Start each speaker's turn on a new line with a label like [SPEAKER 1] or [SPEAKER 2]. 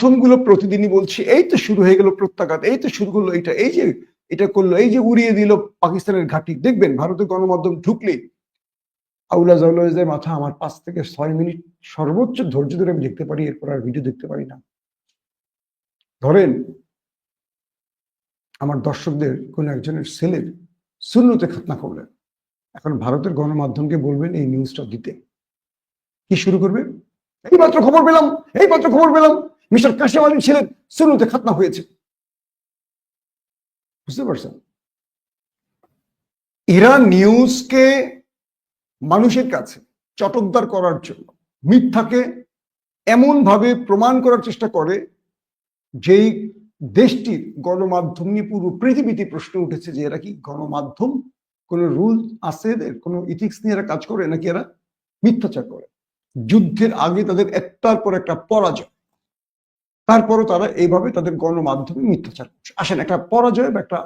[SPEAKER 1] গণমাধ্যমগুলো প্রতিদিনই বলছে, এই তো শুরু হয়ে গেল প্রত্যাঘাত, এই তো শুরু করল এটা এই যে এটা করল, এই যে উড়িয়ে দিল পাকিস্তানের ঘাঁটি। দেখবেন ভারতের গণমাধ্যম ঢুকলে আউলা জাউলাদের মাথা আমার পাঁচ থেকে ছয় মিনিট সর্বোচ্চ ধৈর্য ধরে আমি দেখতে পারি, এরপর আর ভিডিও দেখতে পারি না। ধরেন, আমার দর্শকদের কোন একজনের ছেলের শূন্যতে খাতনা করলেন। এখন ভারতের গণমাধ্যমকে বলবেন এই নিউজটা দিতে। কি শুরু করবে? এই মাত্র খবর পেলাম এই মাত্র খবর পেলাম। মিস্টার কাশিম আলীর ছেলের শূন্যতে খাতনা হয়েছে। বুঝতে পারছেন? ইরান নিউজকে মানুষের কাছে চটকদার করার জন্য, মিথ্যাকে এমন ভাবে প্রমাণ করার চেষ্টা করে, যেই দেশটির গণমাধ্যম নিয়ে পুরো পৃথিবীতে প্রশ্ন উঠেছে যে এরা কি গণমাধ্যম? কোন রুল আছে এদের? কোনো ইথিক্স নিয়ে এরা কাজ করে নাকি এরা মিথ্যাচার করে? যুদ্ধের আগে তাদের একটার পর একটা পরাজয়। তারপরও তারা এইভাবে তাদের গণমাধ্যমে মিথ্যাচার করছে। আসেন একটা পরাজয় বা একটা